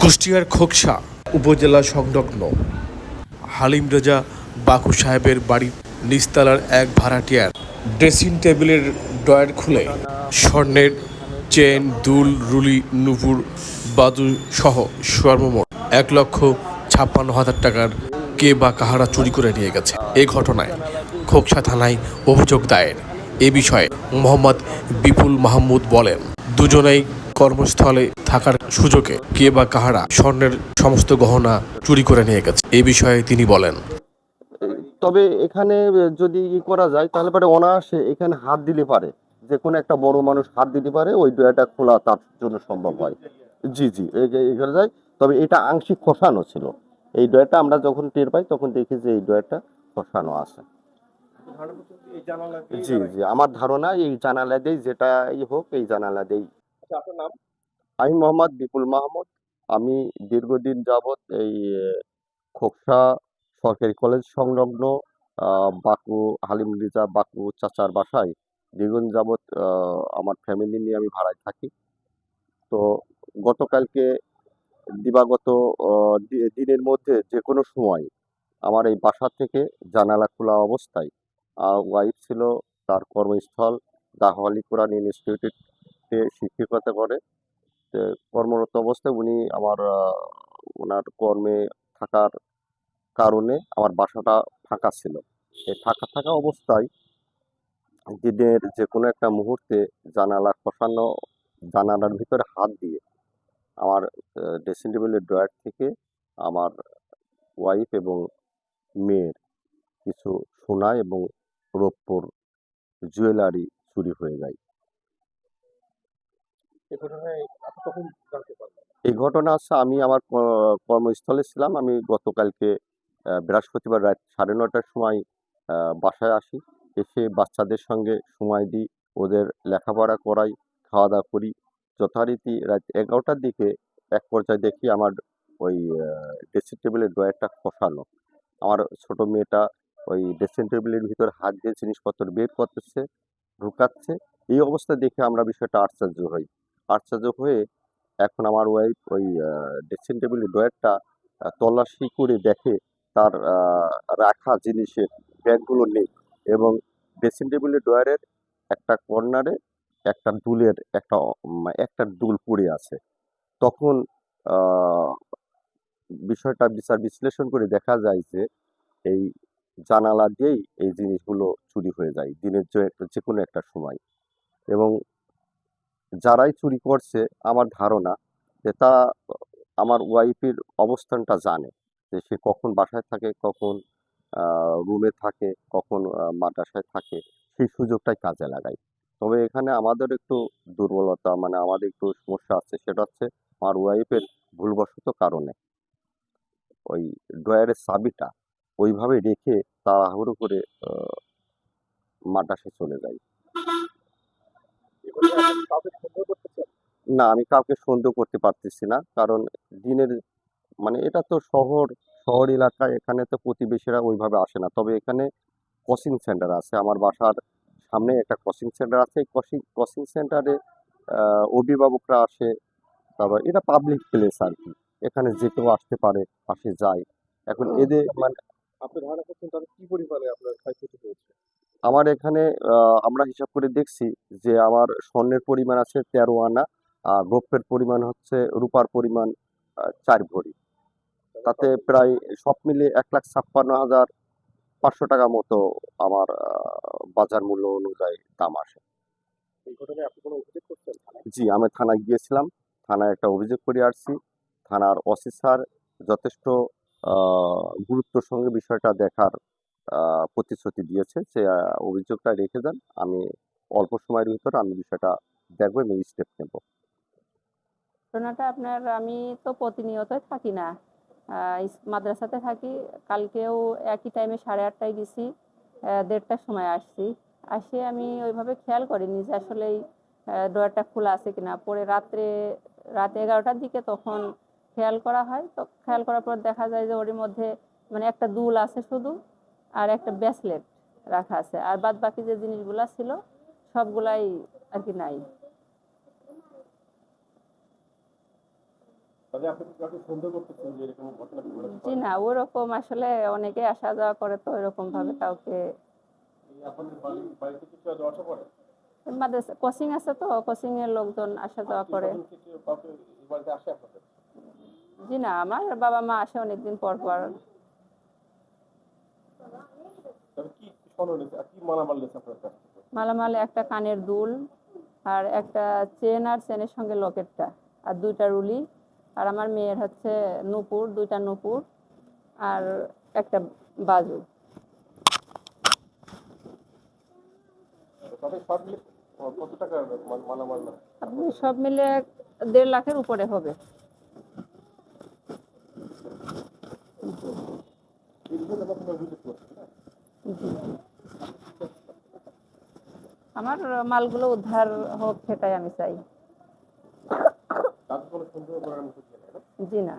কুষ্টিয়ার খোকসা উপজেলা সংলগ্ন হালিম রেজা বাকু সাহেবের বাড়ির নিস্তালার এক ভাড়াটিয়ার ড্রেসিং টেবিলের ড্রয়ার খুলে স্বর্ণের চেন, দুল, রুলি, নুপুর, বাদু সহ সর্বমোট এক লক্ষ ছাপ্পান্ন হাজার টাকার কে বা কাহারা চুরি করে নিয়ে গেছে। এ ঘটনায় খোকসা থানায় অভিযোগ দায়ের। এ বিষয়ে মোহাম্মদ বিপুল মাহমুদ বলেন, দুজনেই কর্মস্থলে থাকার সুযোগে কে বা কাহারা স্বর্ণের সমস্ত গহনা চুরি করে নিয়ে গেছে। এই বিষয়ে তিনি বলেন। তবে এখানে যদি ই করা যায় তাহলে পরে অনায়াসে এখানে হাত দিলে পারে। যে কোনো একটা বড় মানুষ হাত দিতে পারে ওই ডয়াটা খোলা তার জন্য সম্ভব হয়। জি জি এ- এখানে যায়। তবে এটা আংশিক খসানো ছিল। এই ডয়াটা আমরা যখন টের পাই তখন দেখি যে এই ডয়াটা খসানো আছে। জি জি আমার ধারণা এই জানালা দেই যেটাই হোক এই জানালা দেই আমি মোহাম্মদ বিপুল মাহমুদ। আমি দীর্ঘদিন যাবৎ এই খোকসা সরকারি কলেজ সংলগ্ন বাকু, হালিম রিজা বাকু চাচার বাসায় দীর্ঘদিন যাবৎ আমার ফ্যামিলি নিয়ে আমি ভাড়ায় থাকি। তো গতকালকে দিবাগত দিনের মধ্যে যে কোনো সময় আমার এই বাসা থেকে জানালা খোলা অবস্থায় ওয়াইফ ছিল, তার কর্মস্থল দাহওয়ালি কোরআন ইনস্টিটিউটে শিক্ষকতা করে কর্মরত অবস্থায় উনি আমার ওনার কর্মে থাকার কারণে আমার বাসাটা ফাঁকা ছিল। এই ফাঁকা থাকা অবস্থায় দিনের যে কোনো একটা মুহূর্তে জানালা খসানো, জানালার ভিতরে হাত দিয়ে আমার ড্রেসিং টেবিলের ড্রয়ার থেকে আমার ওয়াইফ এবং মেয়ের কিছু সোনা এবং রৌপ্যর জুয়েলারি চুরি হয়ে যায়। এই ঘটনা আছে আমি আমার কর্মস্থলে ছিলাম। আমি গতকালকে বৃহস্পতিবার রাত সাড়ে নটার সময় বাসায় আসি। এসে বাচ্চাদের সঙ্গে সময় দিই, ওদের লেখাপড়া করাই খাওয়া দাওয়া করি। যথারীতি রাত এগারোটার দিকে এক পর্যায়ে দেখি আমার ওই ড্রেসিং টেবিলের ড্রয়ারটা খসানো। আমার ছোট মেয়েটা ওই ড্রেসিং টেবিলের ভিতর হাত দিয়ে জিনিসপত্র বের করতেছে, ঢুকাচ্ছে। এই অবস্থা দেখে আমরা বিষয়টা আশ্চর্য হই। আশ্চর্য হয়ে এখন আমার ওয়াইফ ওই ড্রেসিং টেবিল ড্রয়ারটা তল্লাশি করে দেখে তার রাখা জিনিসের ব্যাগগুলো নেই এবং ড্রেসিং টেবিলের ড্রয়ারের একটা কর্নারে একটা দুলের একটা একটা দুল পড়ে আছে। তখন বিষয়টা বিচার বিশ্লেষণ করে দেখা যায় যে এই জানালা দিয়েই এই জিনিসগুলো চুরি হয়ে যায় দিনের যে কোনো একটা সময়। এবং যারাই চুরি করছে, আমার ধারণা যে তারা আমার ওয়াইফের অবস্থানটা জানে যে সে কখন বাসায় থাকে, কখন রুমে থাকে, কখন মাদ্রাসায় থাকে, সেই সুযোগটাই কাজে লাগায় তবে এখানে আমাদের একটু দুর্বলতা মানে আমাদের একটু সমস্যা আছে, সেটা হচ্ছে আমার ওয়াইফের ভুলবশত কারণে ওই ড্রয়ারের চাবিটা ওইভাবে রেখে তাড়াহুড়ো করে মাদ্রাসায় চলে যায়। না আমি কাউকে সন্দেহ করতে পারতেছি না। কারণ দিনের মানে এটা তো শহর শহর এলাকায় এখানে তো প্রতিবেশীরা ওইভাবে আসে না। তবে এখানে কোচিং সেন্টার আছে। আমার বাসার সামনে একটা কোচিং সেন্টার আছে। এই কোচিং কোচিং সেন্টারে অভিভাবকরা আসে। তারপর এটা পাবলিক প্লেস আর কি এখানে যে কেউ আসতে পারে আসে যায়। এখন এদের মানে আপনি ধারণা করছেন তাহলে কি পরিমাণে আপনার ক্ষয়ক্ষতি হয়েছে? আমার এখানে আমরা হিসাব করে দেখছি যে আমার স্বর্ণের পরিমাণ আছে তেরো আনা আর রৌপ্যের পরিমাণ হচ্ছে রূপার পরিমাণ চার ভরি। তাতে প্রায় সব মিলে এক লাখ ছাপ্পান্ন হাজার পাঁচশো টাকা মতো আমার বাজার মূল্য অনুযায়ী দাম আসে। আপনি কোনো অভিযোগ করছেন জি আমি থানায় গিয়েছিলাম। থানায় একটা অভিযোগ করে আসছি। থানার স্যার যথেষ্ট আহ, গুরুত্বর সঙ্গে বিষয়টা দেখার প্রতিশ্রুতি দিয়েছে সে অভিযোগটা রেখে যান আমি অল্প সময়ের ভিতরে আমি বিষয়টা দেখব এবং স্টেপ নেব। ঘটনাটা আপনার, আমি তো প্রতিনিয়তই থাকি না। মাদ্রাসাতে থাকি। কালকেও একই টাইমে সাড়ে আটটায় গেছি। দেড়টার সময় আসছি। আসে আমি ওইভাবে খেয়াল করিনি যে আসলে ডোরটা খোলা আছে কিনা। পরে রাত্রে, রাত এগারোটার দিকে তখন খেয়াল করা হয়। তো খেয়াল করার পর দেখা যায় যে ওর মধ্যে মানে একটা দুল আছে শুধু। আর একটা ব্রেসলেট রাখা আছে। আর বাদ বাকি যে জিনিসগুলা ছিল সবগুলাই আর কি নাই। জি না ওরকম আসলে অনেকে আসা যাওয়া করে তো এরকম ভাবে কাউকে মাদ্রাসা কোচিং আছে তো কোচিং এর লোকজন আসা যাওয়া করে। জি না আমার বাবা মা আসে অনেকদিন পর পর তাহলে কি স্বর্ণ নিয়েছে আর কি মালামাল একটা কানের দুল আর একটা চেন আর চেনের সঙ্গে লকেটটা আর দুইটা রুলি আর আমার মেয়ের হচ্ছে নুপুর দুইটা নুপুর আর একটা বাজু। সব মিলে দেড় লাখের উপরে হবে এই বিষয়ে আমরা কোনো অভিযোগ করছি না জি। আমার মালগুলো উদ্ধার হোক সেটাই আমি চাই। জি না।